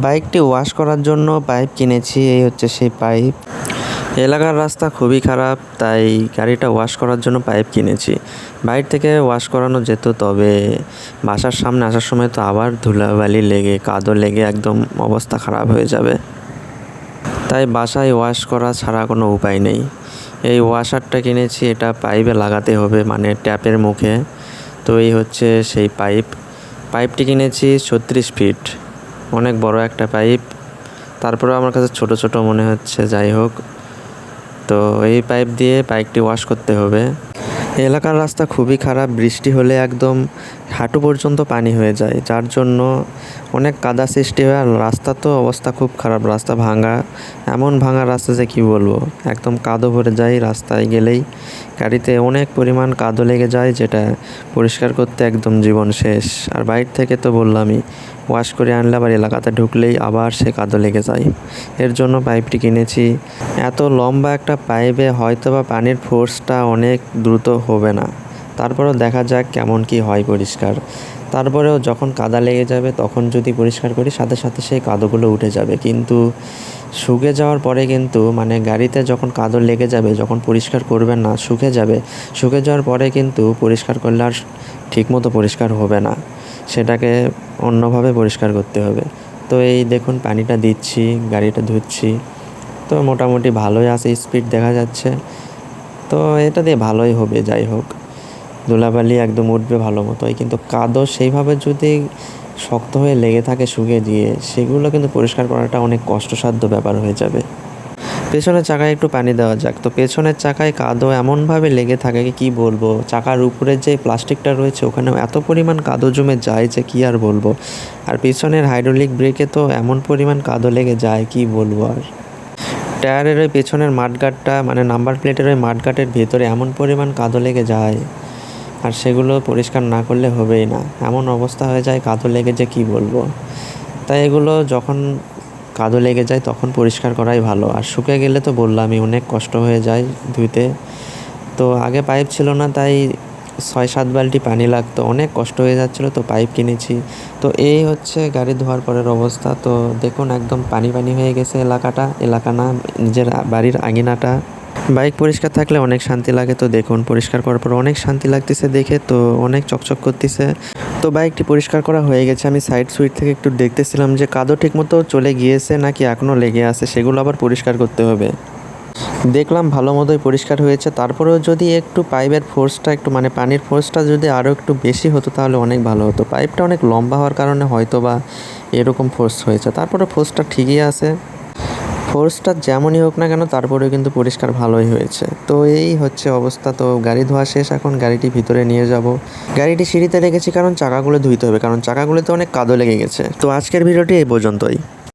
বাইকটি ওয়াশ করার জন্য পাইপ কিনেছি, এই হচ্ছে সেই পাইপ। এলাকার রাস্তা খুবই খারাপ, তাই গাড়িটা ওয়াশ করার জন্য পাইপ কিনেছি। বাইরে থেকে ওয়াশ করানো যেত, তবে বাসার সামনে আসার সময় তো আবার ধুলাবালি লেগে, কাদো লেগে একদম অবস্থা খারাপ হয়ে যাবে। তাই বাসায় ওয়াশ করা ছাড়া কোনো উপায় নেই। এই ওয়াশারটা কিনেছি, এটা পাইপে লাগাতে হবে মানে ট্যাপের মুখে। তো এই হচ্ছে সেই পাইপ। পাইপটি কিনেছি ছত্রিশ ফিট। অনেক বড় একটা পাইপ। তারপরেও আমার কাছে ছোট ছোট মনে হচ্ছে, যাই হোক। তো এই পাইপ দিয়ে বাইকটি ওয়াশ করতে হবে। এলাকার রাস্তা খুবই খারাপ, বৃষ্টি হলে একদম হাঁটু পর্যন্ত পানি হয়ে যায়, যার জন্য অনেক কাদা সৃষ্টি হয় আর রাস্তা তো অবস্থা খুব খারাপ, রাস্তা ভাঙা, এমন ভাঙা রাস্তা যে কী বলব? একদম কাদো ভরে যায় রাস্তায় গেলেই। গাড়িতে অনেক পরিমাণ কাদো লেগে যায় যেটা পরিষ্কার করতে একদম জীবন শেষ। আর বাইর থেকে তো বললামই, ওয়াশ করে আনলে আবার এলাকাতে ঢুকলেই আবার সে কাদো লেগে যায়। এর জন্য পাইপটি কিনেছি। এত লম্বা একটা পাইপে হয়তো বা পানির ফোর্সটা অনেক দ্রুত হবে না। তারপরেও দেখা যাক কেমন কি হয় পরিষ্কার। তারপরেও যখন কাদা লেগে যাবে, তখন যদি পরিষ্কার করি, সাথে সাথে সেই কাদোগুলো উঠে যাবে। কিন্তু শুকে যাওয়ার পরে কিন্তু মানে গাড়িতে যখন কাদো লেগে যাবে, যখন পরিষ্কার করবেন না, শুকে যাবে, শুকে যাওয়ার পরে কিন্তু পরিষ্কার করলে আর ঠিকমতো পরিষ্কার হবে না। সেটাকে অন্যভাবে পরিষ্কার করতে হবে। তো এই দেখুন, পানিটা দিচ্ছি, গাড়িটা ধুচ্ছি। তো মোটামুটি ভালোই আছে, স্পিড দেখা যাচ্ছে। তো এটা দিয়ে ভালোই হবে, যাই হোক। ধুলাবালি একদম উঠবে ভালো মতোই। কিন্তু কাদো সেইভাবে যদি শক্ত হয়ে লেগে থাকে শুকিয়ে দিয়ে, সেগুলো কিন্তু পরিষ্কার করাটা অনেক কষ্টসাধ্য ব্যাপার হয়ে যাবে। পেছনের চাকায় একটু পানি দেওয়া যাক। তো পেছনের চাকায় কাদো এমনভাবে লেগে থাকে কি বলব? চাকার উপরে যে প্লাস্টিকটা রয়েছে ওখানে এত পরিমাণ কাদো জমে যায় যে কি আর বলব? আর পেছনের হাইড্রোলিক ব্রেকে তো এমন পরিমাণ কাদো লেগে যায়, কি বলব আর? টায়ারের ওই পেছনের মাঠগাটটা মানে নাম্বার প্লেটের ওই মাঠগাটের ভেতরে এমন পরিমাণ কাদো লেগে যায়। আর সেগুলো পরিষ্কার না করলে হবেই না। এমন অবস্থা হয়ে যায়, কাদো লেগে যে কি বলব? তাই এগুলো যখন কাদো লেগে যায় তখন পরিষ্কার করাই ভালো। আর শুকে গেলে তো বললামই, অনেক কষ্ট হয়ে যায় ধুইতে। তো আগে পাইপ ছিল না, তাই ছয় সাত বালতি পানি লাগতো। অনেক কষ্ট হয়ে যাচ্ছিল, তো পাইপ কিনেছি। তো এই হচ্ছে গাড়ি ধোয়ার পরের অবস্থা। তো দেখুন, একদম পানি পানি হয়ে গেছে এলাকাটা। এলাকা না, নিজের বাড়ির আঙিনাটা। বাইক পরিষ্কার থাকলে অনেক শান্তি লাগে তো দেখুন, পরিষ্কার করার পর অনেক শান্তি লাগতেছে দেখে তো অনেক চকচক করতেছে। তো বাইকটি পরিষ্কার করা হয়ে গেছে, আমি সাইড সুইট থেকে একটু দেখতেছিলাম যে কাদো ঠিকমতো চলে গিয়েছে নাকি এখনও লেগে আছে, সেগুলো আবার পরিষ্কার করতে হবে। দেখলাম ভালো মতোই পরিষ্কার হয়েছে, তারপরেও যদি একটু পাইপের ফোর্সটা একটু মানে পানির ফোর্সটা যদি আরও একটু বেশি হতো তাহলে অনেক ভালো হতো। পাইপটা অনেক লম্বা হওয়ার কারণে হয়তো বা এরকম ফোর্স হয়েছে তারপরে ফোর্সটা ঠিকই আছে। ফোর্সটা যেমনই হোক না কেন, তারপরেও কিন্তু পরিষ্কার ভালোই হয়েছে। তো এই হচ্ছে অবস্থা। তো গাড়ি ধোয়া শেষ, এখন গাড়িটি ভিতরে নিয়ে যাব। গাড়িটি সিঁড়িতে রেখেছি কারণ চাকাগুলো ধুইতে হবে, কারণ চাকাগুলোতে অনেক কাদো লেগে গেছে। তো আজকের ভিডিওটি এই পর্যন্তই।